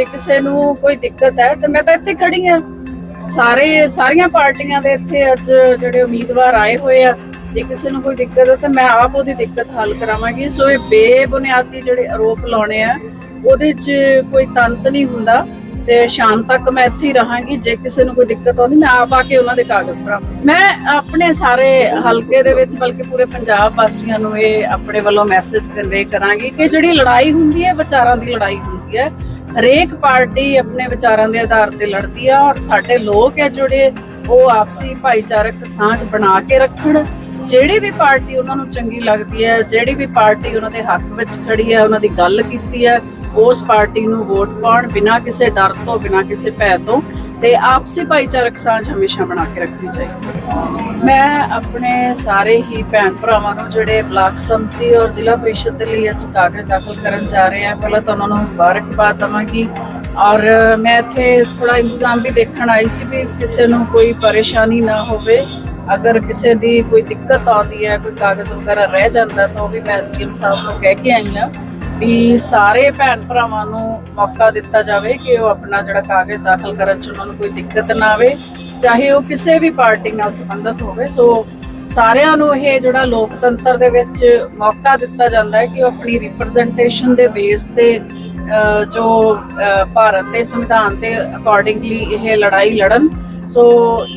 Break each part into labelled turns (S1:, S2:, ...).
S1: ਜੇ ਕਿਸੇ ਨੂੰ ਕੋਈ ਦਿੱਕਤ ਹੈ, ਤਾਂ ਮੈਂ ਤਾਂ ਇੱਥੇ ਖੜੀ ਆ ਸਾਰੇ, ਸਾਰੀਆਂ ਪਾਰਟੀਆਂ ਦੇ ਇੱਥੇ ਅੱਜ ਜਿਹੜੇ ਉਮੀਦਵਾਰ ਆਏ ਹੋਏ ਆ, ਜੇ ਕਿਸੇ ਨੂੰ ਕੋਈ ਦਿੱਕਤ ਹੈ, ਤਾਂ ਮੈਂ ਆਪ ਉਹਦੀ ਦਿੱਕਤ ਹੱਲ ਕਰਾਵਾਂਗੀ। ਸੋ ਇਹ ਬੇਬੁਨਿਆਦੀ ਜਿਹੜੇ ਆਰੋਪ ਲਾਉਣੇ ਆ, ਉਹਦੇ 'ਚ ਕੋਈ ਤੰਤ ਨਹੀਂ ਹੁੰਦਾ, ਤੇ ਸ਼ਾਮ ਤੱਕ ਮੈਂ ਇੱਥੇ ਹੀ ਰਹਾਂਗੀ। ਜੇ ਕਿਸੇ ਨੂੰ ਕੋਈ ਦਿੱਕਤ ਆਉਂਦੀ, ਮੈਂ ਆਪ ਆ ਕੇ ਉਹਨਾਂ ਦੇ ਕਾਗਜ਼ ਭਰਾ ਮੈਂ ਆਪਣੇ ਸਾਰੇ ਹਲਕੇ ਦੇ ਵਿੱਚ, ਬਲਕਿ ਪੂਰੇ ਪੰਜਾਬ ਵਾਸੀਆਂ ਨੂੰ ਇਹ ਆਪਣੇ ਵੱਲੋਂ ਮੈਸੇਜ ਕਨਵੇ ਕਰਾਂਗੀ ਕਿ ਜਿਹੜੀ ਲੜਾਈ ਹੁੰਦੀ ਹੈ ਵਿਚਾਰਾਂ ਦੀ ਲੜਾਈ ਹੁੰਦੀ ਹੈ। ਹਰੇਕ ਪਾਰਟੀ ਆਪਣੇ ਵਿਚਾਰਾਂ ਦੇ ਆਧਾਰ ਤੇ ਲੜਦੀ ਆ ਔਰ ਸਾਡੇ ਲੋਕ ਹੈ ਜਿਹੜੇ, ਉਹ ਆਪਸੀ ਭਾਈਚਾਰਕ ਸਾਂਝ ਬਣਾ ਕੇ ਰੱਖਣ। ਜਿਹੜੀ ਵੀ ਪਾਰਟੀ ਉਹਨਾਂ ਨੂੰ ਚੰਗੀ ਲੱਗਦੀ ਹੈ, ਜਿਹੜੀ ਵੀ ਪਾਰਟੀ ਉਹਨਾਂ ਦੇ ਹੱਕ ਵਿੱਚ ਖੜੀ ਹੈ, ਉਹਨਾਂ ਦੀ ਗੱਲ ਕੀਤੀ ਹੈ, ਉਸ ਪਾਰਟੀ ਨੂੰ ਵੋਟ ਪਾਉਣ ਬਿਨਾਂ ਕਿਸੇ ਡਰ ਤੋਂ, ਬਿਨਾਂ ਕਿਸੇ ਭੈ ਤੋਂ ਤੇ ਆਪਸੀ ਭਾਈਚਾਰਕ ਸਾਂਝ ਹਮੇਸ਼ਾ ਬਣਾ ਕੇ ਰੱਖਣੀ ਚਾਹੀਦੀ। ਮੈਂ ਆਪਣੇ ਸਾਰੇ ਹੀ ਭੈਣ ਭਰਾਵਾਂ ਨੂੰ ਜਿਹੜੇ ਬਲਾਕ ਸੰਮਤੀ ਔਰ ਜ਼ਿਲ੍ਹਾ ਪ੍ਰੀਸ਼ਦ ਦੇ ਲਈ ਅੱਜ ਕਾਗਜ਼ ਦਾਖਲ ਕਰਨ ਜਾ ਰਹੇ ਆ ਪਹਿਲਾਂ ਤਾਂ ਉਹਨਾਂ ਨੂੰ ਮੁਬਾਰਕਬਾਦ ਦਵਾਂਗੀ। ਔਰ ਮੈਂ ਇੱਥੇ ਥੋੜਾ ਇੰਤਜ਼ਾਮ ਵੀ ਦੇਖਣ ਆਈ ਸੀ ਵੀ ਕਿਸੇ ਨੂੰ ਕੋਈ ਪਰੇਸ਼ਾਨੀ ਨਾ ਹੋਵੇ। ਅਗਰ ਕਿਸੇ ਦੀ ਕੋਈ ਦਿੱਕਤ ਆਉਂਦੀ ਹੈ, ਕੋਈ ਕਾਗਜ਼ ਵਗੈਰਾ ਰਹਿ ਜਾਂਦਾ ਤਾਂ ਉਹ ਵੀ ਮੈਂ ਐਸਟੀਐਮ ਸਾਹਿਬ ਨੂੰ ਕਹਿ ਕੇ ਆਈ ਹਾਂ। ਵੀ ਸਾਰੇ ਭੈਣ ਭਰਾਵਾਂ ਨੂੰ ਮੌਕਾ ਦਿੱਤਾ ਜਾਵੇ ਕਿ ਉਹ ਆਪਣਾ ਜਿਹੜਾ ਕਾਗਜ਼ ਦਾਖਲ ਕਰਨ ਚ ਉਹਨਾਂ ਨੂੰ ਕੋਈ ਦਿੱਕਤ ਨਾ ਆਵੇ, ਚਾਹੇ ਉਹ ਕਿਸੇ ਵੀ ਪਾਰਟੀ ਨਾਲ ਸੰਬੰਧਿਤ ਹੋਵੇ। ਸੋ ਸਾਰਿਆਂ ਨੂੰ ਇਹ ਜਿਹੜਾ ਲੋਕਤੰਤਰ ਦੇ ਵਿੱਚ ਮੌਕਾ ਦਿੱਤਾ ਜਾਂਦਾ ਹੈ ਕਿ ਉਹ ਆਪਣੀ ਰਿਪਰੈਜ਼ੈਂਟੇਸ਼ਨ ਦੇ ਬੇਸ ਤੇ ਜੋ ਭਾਰਤ ਦੇ ਸੰਵਿਧਾਨ ਦੇ ਅਕੋਰਡਿੰਗਲੀ ਇਹ ਲੜਾਈ ਲੜਨ। ਸੋ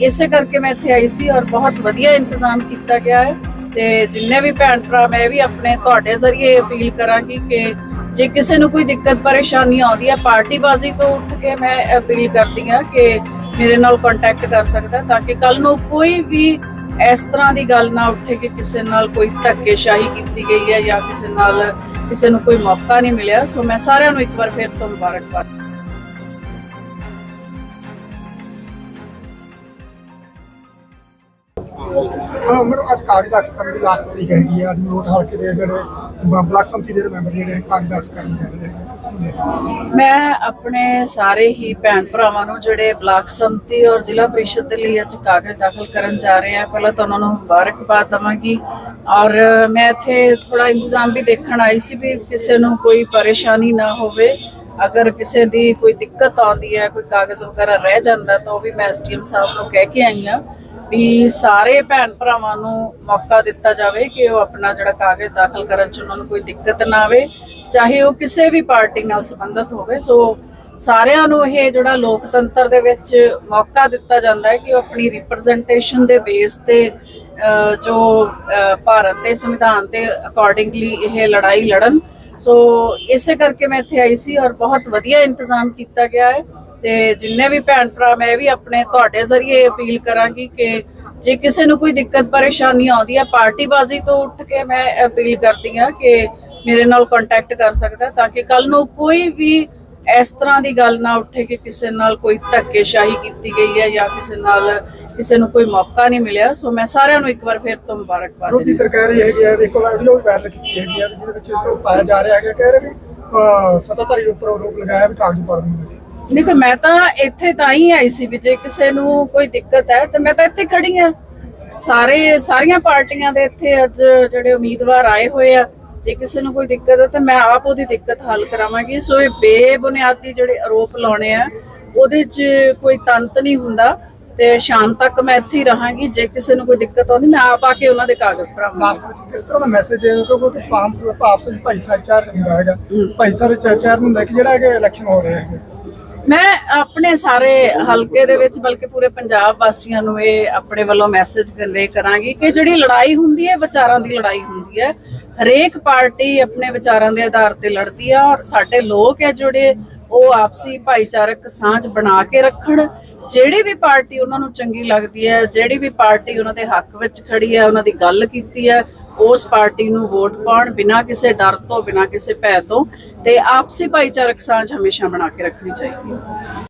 S1: ਇਸੇ ਕਰਕੇ ਮੈਂ ਇੱਥੇ ਆਈ ਸੀ ਔਰ ਬਹੁਤ ਵਧੀਆ ਇੰਤਜ਼ਾਮ ਕੀਤਾ ਗਿਆ ਹੈ। ਤੇ ਜਿੰਨੇ ਵੀ ਭੈਣ ਭਰਾ, ਮੈਂ ਵੀ ਆਪਣੇ ਤੁਹਾਡੇ ਜ਼ਰੀਏ ਅਪੀਲ ਕਰਾਂਗੀ ਕਿ ਜੇ ਕਿਸੇ ਨੂੰ ਕੋਈ ਦਿੱਕਤ, ਪਰੇਸ਼ਾਨੀ ਆਉਂਦੀ ਹੈ, ਪਾਰਟੀਬਾਜ਼ੀ ਤੋਂ ਉੱਠ ਕੇ ਮੈਂ ਅਪੀਲ ਕਰਦੀ ਹਾਂ ਕਿ ਮੇਰੇ ਨਾਲ ਕੰਟੈਕਟ ਕਰ ਸਕਦਾ ਤਾਂ ਕਿ ਕੱਲ ਨੂੰ ਕੋਈ ਵੀ ਇਸ ਤਰ੍ਹਾਂ ਦੀ ਗੱਲ ਨਾ ਉੱਠੇ ਕਿ ਕਿਸੇ ਨਾਲ ਕੋਈ ਧੱਕੇਸ਼ਾਹੀ ਕੀਤੀ ਗਈ ਹੈ ਜਾਂ ਕਿਸੇ ਨਾਲ ਕਿਸੇ ਨੂੰ ਕੋਈ ਮੌਕਾ ਨਹੀਂ ਮਿਲਿਆ। ਸੋ ਮੈਂ ਸਾਰਿਆਂ ਨੂੰ ਇੱਕ ਵਾਰ ਫਿਰ ਤੋਂ ਮੁਬਾਰਕਬਾਦ।
S2: ਹਾਂ ਮੈਨੂੰ ਅੱਜ ਕਾਗਜ਼ ਦਾਖਲ ਕਰਨ ਦੀ ਲਾਸਟ ਤਰੀਕ ਹੈਗੀ ਆ ਅੱਜ ਨੋਟ ਹਲਕੇ ਦੇ ਜਿਹੜੇ ਬਲਾਕ ਸੰਮਤੀ ਦੇ ਮੈਂਬਰ ਜਿਹੜੇ ਕਾਗਜ਼ ਦਾਖਲ ਕਰਨ ਜਾ
S1: ਮੈਂ ਆਪਣੇ ਸਾਰੇ ਹੀ ਭੈਣ ਭਰਾਵਾਂ ਨੂੰ ਜਿਹੜੇ ਬਲਾਕ ਸੰਮਤੀ ਔਰ ਜ਼ਿਲ੍ਹਾ ਪ੍ਰੀਸ਼ਦ ਦੇ ਲਈ ਅੱਜ ਕਾਗਜ਼ ਦਾਖਲ ਕਰਨ ਜਾ ਰਹੇ ਆ ਪਹਿਲਾਂ ਤਾਂ ਉਹਨਾਂ ਨੂੰ ਮੁਬਾਰਕਬਾਦ ਦਵਾਂਗੀ। ਔਰ ਮੈਂ ਇੱਥੇ ਥੋੜਾ ਇੰਤਜ਼ਾਮ ਵੀ ਦੇਖਣ ਆਈ ਸੀ ਵੀ ਕਿਸੇ ਨੂੰ ਕੋਈ ਪਰੇਸ਼ਾਨੀ ਨਾ ਹੋਵੇ। ਅਗਰ ਕਿਸੇ ਦੀ ਕੋਈ ਦਿੱਕਤ ਆਉਂਦੀ ਹੈ, ਕੋਈ ਕਾਗਜ਼ ਵਗੈਰਾ ਰਹਿ ਜਾਂਦਾ ਤਾਂ ਉਹ ਵੀ ਮੈਂ ਐਸਟੀਐਮ ਸਾਹਿਬ ਨੂੰ ਕਹਿ ਕੇ ਆਈ ਹਾਂ। ਵੀ ਸਾਰੇ ਭੈਣ ਭਰਾਵਾਂ ਨੂੰ ਮੌਕਾ ਦਿੱਤਾ ਜਾਵੇ ਕਿ ਉਹ ਆਪਣਾ ਜਿਹੜਾ ਕਾਗਜ਼ ਦਾਖਲ ਕਰਨ ਚ ਉਹਨਾਂ ਨੂੰ ਕੋਈ ਦਿੱਕਤ ਨਾ ਆਵੇ, ਚਾਹੇ ਉਹ ਕਿਸੇ ਵੀ ਪਾਰਟੀ ਨਾਲ ਸੰਬੰਧਿਤ ਹੋਵੇ। ਸੋ ਸਾਰਿਆਂ ਨੂੰ ਇਹ ਜਿਹੜਾ ਲੋਕਤੰਤਰ ਦੇ ਵਿੱਚ ਮੌਕਾ ਦਿੱਤਾ ਜਾਂਦਾ ਹੈ ਕਿ ਉਹ ਆਪਣੀ ਰਿਪਰੈਜ਼ੈਂਟੇਸ਼ਨ ਦੇ ਬੇਸ ਤੇ ਜੋ ਭਾਰਤ ਦੇ ਸੰਵਿਧਾਨ ਦੇ ਅਕੋਰਡਿੰਗਲੀ ਇਹ ਲੜਾਈ ਲੜਨ। ਸੋ ਇਸੇ ਕਰਕੇ ਮੈਂ ਇੱਥੇ ਆਈ ਸੀ ਔਰ ਬਹੁਤ ਵਧੀਆ ਇੰਤਜ਼ਾਮ ਕੀਤਾ ਗਿਆ ਹੈ ਤੇ ਜਿੰਨੇ ਵੀ ਭੈਣ ਭਰਾ, ਮੈਂ ਵੀ ਆਪਣੇ ਤੁਹਾਡੇ ਜ਼ਰੀਏ ਅਪੀਲ ਕਰਾਂਗੀ ਕਿ ਜੇ ਕਿਸੇ ਨੂੰ ਕੋਈ ਦਿੱਕਤ, ਪਰੇਸ਼ਾਨੀ ਆਉਂਦੀ ਹੈ, ਪਾਰਟੀਬਾਜ਼ੀ ਤੋਂ ਉੱਠ ਕੇ ਮੈਂ ਅਪੀਲ ਕਰਦੀ ਹਾਂ ਕਿ ਮੇਰੇ ਨਾਲ ਕੰਟੈਕਟ ਕਰ ਸਕਦਾ ਤਾਂ ਕਿ ਕੱਲ ਨੂੰ ਕੋਈ ਵੀ ਇਸ ਤਰ੍ਹਾਂ ਦੀ ਗੱਲ ਨਾ ਉੱਠੇ ਕਿ ਕਿਸੇ ਨਾਲ ਕੋਈ ਧੱਕੇਸ਼ਾਹੀ ਕੀਤੀ ਗਈ ਹੈ ਜਾਂ ਕਿਸੇ ਨਾਲ ਕਿਸੇ ਨੂੰ ਕੋਈ ਮੌਕਾ ਨਹੀਂ ਮਿਲਿਆ ਸੋ ਮੈਂ ਸਾਰਿਆਂ ਨੂੰ ਇੱਕ ਵਾਰ ਫਿਰ ਤੋਂ ਮੁਬਾਰਕਬਾਦ ਦਿੰਦੀ
S2: ਧਿਰ ਕਹਿ ਰਹੀ ਹੈਗੀ ਆ ਦੇਖੋ ਵੀਡੀਓ ਵੀ ਵਾਇਰਲ ਕੀਤੀ ਹੈਗੀ ਵੀ ਜਿਹਦੇ ਵਿੱਚ ਉਹ ਪਾਇਆ ਜਾ ਰਿਹਾ ਹੈਗਾ ਕਹਿ ਰਹੇ ਵੀ ਸੱਤਾਧਾਰੀ ਉੱਪਰ ਆਰੋਪ ਲਗਾਇਆ ਵੀ ਕਾਗਜ਼ ਪਰ ਨਹੀਂ
S1: ਤੇ ਮੈਂ ਤਾਂ ਇੱਥੇ ਤਾਂ ਹੀ ਆਈ ਸੀ ਵੀ ਜੇ ਕਿਸੇ ਨੂੰ ਕੋਈ ਦਿੱਕਤ ਹੈ ਤਾਂ ਮੈਂ ਤਾਂ ਇੱਥੇ ਖੜੀ ਆ ਸਾਰੇ ਸਾਰੀਆਂ ਪਾਰਟੀਆਂ ਦੇ ਇੱਥੇ ਅੱਜ ਜਿਹੜੇ ਉਮੀਦਵਾਰ ਆਏ ਹੋਏ ਆ ਜੇ ਕਿਸੇ ਨੂੰ ਕੋਈ ਦਿੱਕਤ ਹੈ ਤਾਂ ਮੈਂ ਆਪ ਉਹਦੀ ਦਿੱਕਤ ਹੱਲ ਕਰਾਵਾਂਗੀ। ਸੋ ਇਹ ਬੇਬੁਨਿਆਦੀ ਜਿਹੜੇ ਆਰੋਪ ਲਾਉਣੇ ਆ ਉਹਦੇ 'ਚ ਕੋਈ ਤੰਤ ਨਹੀਂ ਹੁੰਦਾ। ਤੇ ਸ਼ਾਮ ਤੱਕ ਮੈਂ ਇੱਥੇ ਹੀ ਰਹਾਂਗੀ ਜੇ ਕਿਸੇ ਨੂੰ ਕੋਈ ਦਿੱਕਤ ਆਉਂਦੀ ਮੈਂ ਆਪ ਆ ਕੇ ਉਹਨਾਂ ਦੇ ਕਾਗਜ਼ ਭਰਾਵਾਂਗੀ।
S2: ਵਿੱਚ ਕਿਸ ਤਰ੍ਹਾਂ ਦਾ ਮੈਸੇਜ ਦੇਣਾ ਕਿਉਂਕਿ ਪਾਮ ਆਪਸ ਵਿੱਚ ਭਾਈਚਾਰਾ ਹੁੰਦਾ ਹੈਗਾ। ਭਾਈਚਾਰੇ ਚਾਚਾਰ ਲੈ ਕੇ ਜਿਹੜਾ ਹੈਗਾ ਇਲੈਕਸ਼ਨ ਹੋ ਰਿਹਾ ਹੈ
S1: ਮੈਂ ਆਪਣੇ ਸਾਰੇ ਹਲਕੇ ਦੇ ਵਿੱਚ ਬਲਕਿ ਪੂਰੇ ਪੰਜਾਬ ਵਾਸੀਆਂ ਨੂੰ ਇਹ ਆਪਣੇ ਵੱਲੋਂ ਮੈਸੇਜ ਕਨਵੇ ਕਰਾਂਗੀ ਕਿ ਜਿਹੜੀ ਲੜਾਈ ਹੁੰਦੀ ਹੈ ਵਿਚਾਰਾਂ ਦੀ ਲੜਾਈ ਹੁੰਦੀ ਹੈ। ਹਰੇਕ ਪਾਰਟੀ ਆਪਣੇ ਵਿਚਾਰਾਂ ਦੇ ਆਧਾਰ ਤੇ ਲੜਦੀ ਆ ਔਰ ਸਾਡੇ ਲੋਕ ਹੈ ਜਿਹੜੇ ਉਹ ਆਪਸੀ ਭਾਈਚਾਰਕ ਸਾਂਝ ਬਣਾ ਕੇ ਰੱਖਣ। ਜਿਹੜੀ ਵੀ ਪਾਰਟੀ ਉਹਨਾਂ ਨੂੰ ਚੰਗੀ ਲੱਗਦੀ ਹੈ, ਜਿਹੜੀ ਵੀ ਪਾਰਟੀ ਉਹਨਾਂ ਦੇ ਹੱਕ ਵਿੱਚ ਖੜੀ ਹੈ, ਉਹਨਾਂ ਦੀ ਗੱਲ ਕੀਤੀ ਹੈ, ਉਸ ਪਾਰਟੀ ਨੂੰ ਵੋਟ ਪਾਉਣ ਬਿਨਾਂ ਕਿਸੇ ਡਰ ਤੋਂ, ਬਿਨਾਂ ਕਿਸੇ ਭੈ ਤੋਂ ਤੇ ਆਪਸੀ ਭਾਈਚਾਰਕ ਸਾਂਝ ਹਮੇਸ਼ਾ ਬਣਾ ਕੇ ਰੱਖਣੀ ਚਾਹੀਦੀ ਹੈ।